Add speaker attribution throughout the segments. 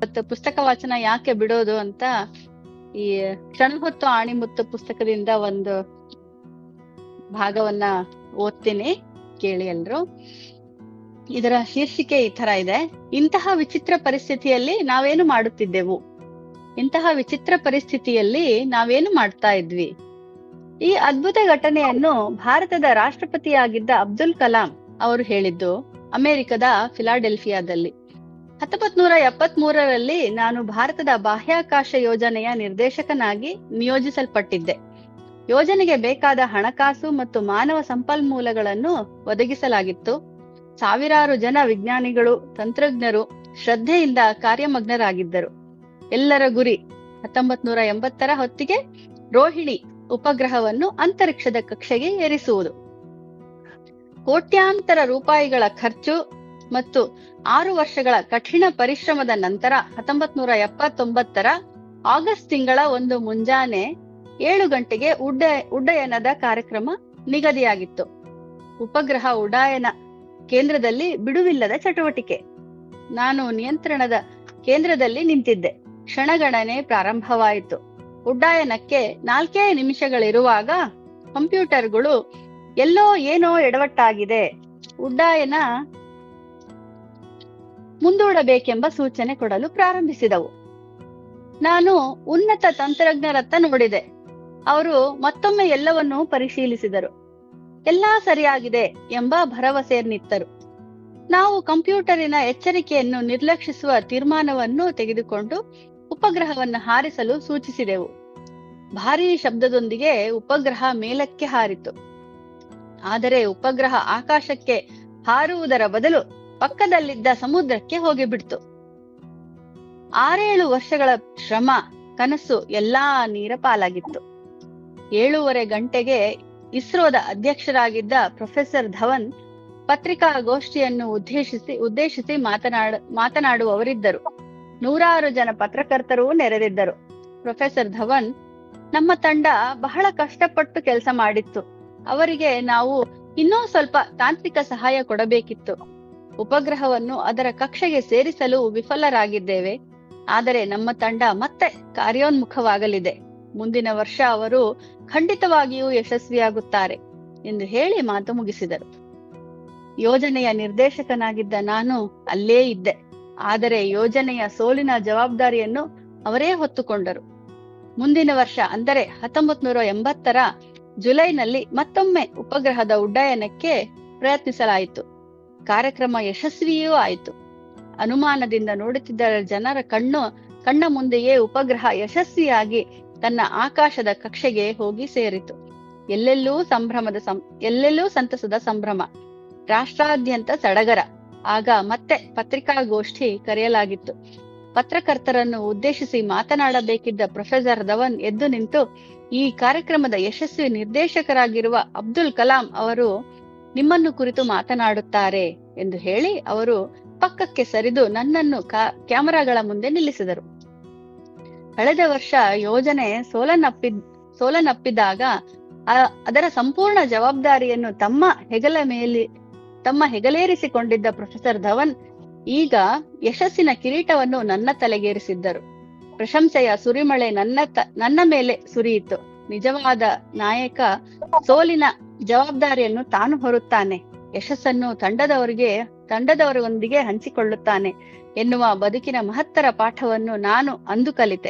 Speaker 1: ಇವತ್ತು ಪುಸ್ತಕ ವಾಚನ ಯಾಕೆ ಬಿಡೋದು ಅಂತ ಈ ಕ್ಷಣ ಹೊತ್ತು ಆಣಿಮುತ್ತು ಪುಸ್ತಕದಿಂದ ಒಂದು ಭಾಗವನ್ನ ಓದ್ತೀನಿ ಕೇಳಿ ಎಲ್ರು. ಇದರ ಶೀರ್ಷಿಕೆ ಈ ತರ ಇದೆ. ಇಂತಹ ವಿಚಿತ್ರ ಪರಿಸ್ಥಿತಿಯಲ್ಲಿ ನಾವೇನು ಮಾಡುತ್ತಿದ್ದೆವು? ಇಂತಹ ವಿಚಿತ್ರ ಪರಿಸ್ಥಿತಿಯಲ್ಲಿ ನಾವೇನು ಮಾಡ್ತಾ ಇದ್ವಿ? ಈ ಅದ್ಭುತ ಘಟನೆಯನ್ನು ಭಾರತದ ರಾಷ್ಟ್ರಪತಿಯಾಗಿದ್ದ ಅಬ್ದುಲ್ ಕಲಾಂ ಅವರು ಹೇಳಿದ್ದು ಅಮೆರಿಕದ ಫಿಲಾಡೆಲ್ಫಿಯಾದಲ್ಲಿ. ಹತ್ತೊಂಬತ್ ನೂರ ಎಪ್ಪತ್ ಮೂರರಲ್ಲಿ ನಾನು ಭಾರತದ ಬಾಹ್ಯಾಕಾಶ ಯೋಜನೆಯ ನಿರ್ದೇಶಕನಾಗಿ ನಿಯೋಜಿಸಲ್ಪಟ್ಟಿದ್ದೆ. ಯೋಜನೆಗೆ ಬೇಕಾದ ಹಣಕಾಸು ಮತ್ತು ಮಾನವ ಸಂಪನ್ಮೂಲಗಳನ್ನು ಒದಗಿಸಲಾಗಿತ್ತು. ಸಾವಿರಾರು ಜನ ವಿಜ್ಞಾನಿಗಳು, ತಂತ್ರಜ್ಞರು ಶ್ರದ್ಧೆಯಿಂದ ಕಾರ್ಯಮಗ್ನರಾಗಿದ್ದರು. ಎಲ್ಲರ ಗುರಿ ಹತ್ತೊಂಬತ್ ನೂರ ಎಂಬತ್ತರ ಹೊತ್ತಿಗೆ ರೋಹಿಣಿ ಉಪಗ್ರಹವನ್ನು ಅಂತರಿಕ್ಷದ ಕಕ್ಷೆಗೆ ಏರಿಸುವುದು. ಕೋಟ್ಯಾಂತರ ರೂಪಾಯಿಗಳ ಖರ್ಚು ಮತ್ತು ಆರು ವರ್ಷಗಳ ಕಠಿಣ ಪರಿಶ್ರಮದ ನಂತರ ಹತ್ತೊಂಬತ್ ನೂರ ಎಪ್ಪತ್ತೊಂಬತ್ತರ ಆಗಸ್ಟ್ ತಿಂಗಳ ಒಂದು ಮುಂಜಾನೆ ಏಳು ಗಂಟೆಗೆ ಉಡ್ಡ, ಉಡ್ಡಯನದ ಕಾರ್ಯಕ್ರಮ ನಿಗದಿಯಾಗಿತ್ತು. ಉಪಗ್ರಹ ಉಡಾಯನ ಕೇಂದ್ರದಲ್ಲಿ ಬಿಡುವಿಲ್ಲದ ಚಟುವಟಿಕೆ. ನಾನು ನಿಯಂತ್ರಣದ ಕೇಂದ್ರದಲ್ಲಿ ನಿಂತಿದ್ದೆ. ಕ್ಷಣಗಣನೆ ಪ್ರಾರಂಭವಾಯಿತು. ಉಡ್ಡಾಯನಕ್ಕೆ ನಾಲ್ಕೇ ನಿಮಿಷಗಳಿರುವಾಗ ಕಂಪ್ಯೂಟರ್ಗಳು ಎಲ್ಲೋ ಏನೋ ಎಡವಟ್ಟಾಗಿದೆ. ಉಡ್ಡಯನ ಮುಂದೂಡಬೇಕೆಂಬ ಸೂಚನೆ ಕೊಡಲು ಪ್ರಾರಂಭಿಸಿದವು. ನಾನು ಉನ್ನತ ತಂತ್ರಜ್ಞರತ್ತ ನೋಡಿದೆ. ಅವರು ಮತ್ತೊಮ್ಮೆ ಎಲ್ಲವನ್ನೂ ಪರಿಶೀಲಿಸಿದರು. ಎಲ್ಲಾ ಸರಿಯಾಗಿದೆ ಎಂಬ ಭರವಸೆಯನ್ನಿತ್ತರು ನಾವು ಕಂಪ್ಯೂಟರಿನ ಎಚ್ಚರಿಕೆಯನ್ನು ನಿರ್ಲಕ್ಷಿಸುವ ತೀರ್ಮಾನವನ್ನು ತೆಗೆದುಕೊಂಡು ಉಪಗ್ರಹವನ್ನು ಹಾರಿಸಲು ಸೂಚಿಸಿದೆವು. ಭಾರೀ ಶಬ್ದದೊಂದಿಗೆ ಉಪಗ್ರಹ ಮೇಲಕ್ಕೆ ಹಾರಿತು. ಆದರೆ ಉಪಗ್ರಹ ಆಕಾಶಕ್ಕೆ ಹಾರುವುದರ ಬದಲು ಪಕ್ಕದಲ್ಲಿದ್ದ ಸಮುದ್ರಕ್ಕೆ ಹೋಗಿಬಿಡ್ತು ಆರೇಳು ವರ್ಷಗಳ ಶ್ರಮ, ಕನಸು, ಎಲ್ಲಾ ನೀರ ಪಾಲಾಗಿತ್ತು ಏಳೂವರೆ ಗಂಟೆಗೆ ಇಸ್ರೋದ ಅಧ್ಯಕ್ಷರಾಗಿದ್ದ ಪ್ರೊಫೆಸರ್ ಧವನ್ ಪತ್ರಿಕಾಗೋಷ್ಠಿಯನ್ನು ಉದ್ದೇಶಿಸಿ ಉದ್ದೇಶಿಸಿ ಮಾತನಾಡ, ಮಾತನಾಡುವವರಿದ್ದರು. ನೂರಾರು ಜನ ಪತ್ರಕರ್ತರು ನೆರೆದಿದ್ದರು. ಪ್ರೊಫೆಸರ್ ಧವನ್, ನಮ್ಮ ತಂಡ ಬಹಳ ಕಷ್ಟಪಟ್ಟು ಕೆಲಸ ಮಾಡಿತ್ತು. ಅವರಿಗೆ ನಾವು ಇನ್ನೂ ಸ್ವಲ್ಪ ತಾಂತ್ರಿಕ ಸಹಾಯ ಕೊಡಬೇಕಿತ್ತು. ಉಪಗ್ರಹವನ್ನು ಅದರ ಕಕ್ಷೆಗೆ ಸೇರಿಸಲು ವಿಫಲರಾಗಿದ್ದೇವೆ. ಆದರೆ ನಮ್ಮ ತಂಡ ಮತ್ತೆ ಕಾರ್ಯೋನ್ಮುಖವಾಗಲಿದೆ. ಮುಂದಿನ ವರ್ಷ ಅವರು ಖಂಡಿತವಾಗಿಯೂ ಯಶಸ್ವಿಯಾಗುತ್ತಾರೆ ಎಂದು ಹೇಳಿ ಮಾತು ಮುಗಿಸಿದರು. ಯೋಜನೆಯ ನಿರ್ದೇಶಕನಾಗಿದ್ದ ನಾನು ಅಲ್ಲೇ ಇದ್ದೆ. ಆದರೆ ಯೋಜನೆಯ ಸೋಲಿನ ಜವಾಬ್ದಾರಿಯನ್ನು ಅವರೇ ಹೊತ್ತುಕೊಂಡರು. ಮುಂದಿನ ವರ್ಷ ಅಂದರೆ ಹತ್ತೊಂಬತ್ ನೂರ ಎಂಬತ್ತರ ಜುಲೈನಲ್ಲಿ ಮತ್ತೊಮ್ಮೆ ಉಪಗ್ರಹದ ಉಡ್ಡಯನಕ್ಕೆ ಪ್ರಯತ್ನಿಸಲಾಯಿತು. ಕಾರ್ಯಕ್ರಮ ಯಶಸ್ವಿಯೂ ಆಯಿತು. ಅನುಮಾನದಿಂದ ನೋಡುತ್ತಿದ್ದ ಜನರ ಕಣ್ಣು, ಕಣ್ಣ ಮುಂದೆಯೇ ಉಪಗ್ರಹ ಯಶಸ್ವಿಯಾಗಿ ತನ್ನ ಆಕಾಶದ ಕಕ್ಷೆಗೆ ಹೋಗಿ ಸೇರಿತು. ಎಲ್ಲೆಲ್ಲೂ ಸಂಭ್ರಮದ ಸಂ, ಎಲ್ಲೆಲ್ಲೂ ಸಂತಸದ ಸಂಭ್ರಮ. ರಾಷ್ಟ್ರಾದ್ಯಂತ ಸಡಗರ. ಆಗ ಮತ್ತೆ ಪತ್ರಿಕಾಗೋಷ್ಠಿ ಕರೆಯಲಾಗಿತ್ತು. ಪತ್ರಕರ್ತರನ್ನು ಉದ್ದೇಶಿಸಿ ಮಾತನಾಡಬೇಕಿದ್ದ ಪ್ರೊಫೆಸರ್ ಧವನ್ ಎದ್ದು ನಿಂತು, ಈ ಕಾರ್ಯಕ್ರಮದ ಯಶಸ್ವಿ ನಿರ್ದೇಶಕರಾಗಿರುವ ಅಬ್ದುಲ್ ಕಲಾಂ ಅವರು ನಿಮ್ಮನ್ನು ಕುರಿತು ಮಾತನಾಡುತ್ತಾರೆ ಎಂದು ಹೇಳಿ ಅವರು ಪಕ್ಕಕ್ಕೆ ಸರಿದು ನನ್ನನ್ನು ಕ್ಯಾಮರಾಗಳ ಮುಂದೆ ನಿಲ್ಲಿಸಿದರು. ಕಳೆದ ವರ್ಷ ಯೋಜನೆ ಸೋಲನಪ್ಪಿದ್ ಸೋಲನಪ್ಪಿದಾಗ ಅದರ ಸಂಪೂರ್ಣ ಜವಾಬ್ದಾರಿಯನ್ನು ತಮ್ಮ ಹೆಗಲ ಮೇಲೆ, ತಮ್ಮ ಹೆಗಲೇರಿಸಿಕೊಂಡಿದ್ದ ಪ್ರೊಫೆಸರ್ ಧವನ್ ಈಗ ಯಶಸ್ಸಿನ ಕಿರೀಟವನ್ನು ನನ್ನ ತಲೆಗೇರಿಸಿದ್ದರು. ಪ್ರಶಂಸೆಯ ಸುರಿಮಳೆ ನನ್ನ ನನ್ನ ಮೇಲೆ ಸುರಿಯಿತು. ನಿಜವಾದ ನಾಯಕ ಸೋಲಿನ ಜವಾಬ್ದಾರಿಯನ್ನು ತಾನು ಹೊರುತ್ತಾನೆ. ಯಶಸ್ಸನ್ನು ತಂಡದವರಿಗೆ, ತಂಡದವರೊಂದಿಗೆ ಹಂಚಿಕೊಳ್ಳುತ್ತಾನೆ ಎನ್ನುವ ಬದುಕಿನ ಮಹತ್ತರ ಪಾಠವನ್ನು ನಾನು ಅಂದು ಕಲಿತೆ.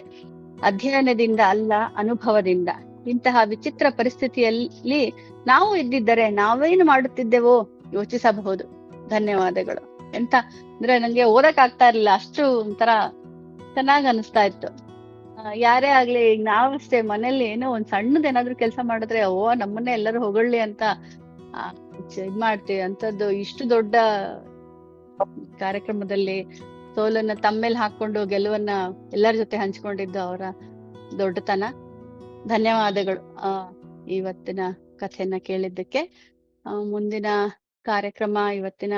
Speaker 1: ಅಧ್ಯಯನದಿಂದ ಅಲ್ಲ, ಅನುಭವದಿಂದ. ಇಂತಹ ವಿಚಿತ್ರ ಪರಿಸ್ಥಿತಿಯಲ್ಲಿ ನಾವು ಇದ್ದಿದ್ದರೆ ನಾವೇನು ಮಾಡುತ್ತಿದ್ದೆವೋ ಯೋಚಿಸಬಹುದು. ಧನ್ಯವಾದಗಳು. ಎಂತ, ಅಂದ್ರೆ ನಂಗೆ ಓದಕ್ ಆಗ್ತಾ ಇರ್ಲಿಲ್ಲ. ಅಷ್ಟು ಒಂಥರ ಚೆನ್ನಾಗ್ ಅನಿಸ್ತಾ ಇತ್ತು. ಯಾರೇ ಆಗ್ಲಿ, ಈಗ ನಾವಷ್ಟೇ ಮನೇಲಿ ಏನೋ ಒಂದ್ ಸಣ್ಣದ ಏನಾದ್ರು ಕೆಲಸ ಮಾಡಿದ್ರೆ, ಓ, ನಮ್ಮನ್ನೇ ಎಲ್ಲರೂ ಹೊಗಳ್ಳಿ ಅಂತ ಇದ್ ಮಾಡ್ತೀವಿ. ಅಂತದ್ದು ಇಷ್ಟು ದೊಡ್ಡ ಕಾರ್ಯಕ್ರಮದಲ್ಲಿ ಸೋಲನ್ನ ತಮ್ಮೇಲೆ ಹಾಕೊಂಡು ಗೆಲುವನ್ನ ಎಲ್ಲರ ಜೊತೆ ಹಂಚ್ಕೊಂಡಿದ್ದು ಅವರ ದೊಡ್ಡತನ. ಧನ್ಯವಾದಗಳು, ಆ, ಇವತ್ತಿನ ಕಥೆಯನ್ನ ಕೇಳಿದ್ದಕ್ಕೆ. ಮುಂದಿನ ಕಾರ್ಯಕ್ರಮ, ಇವತ್ತಿನ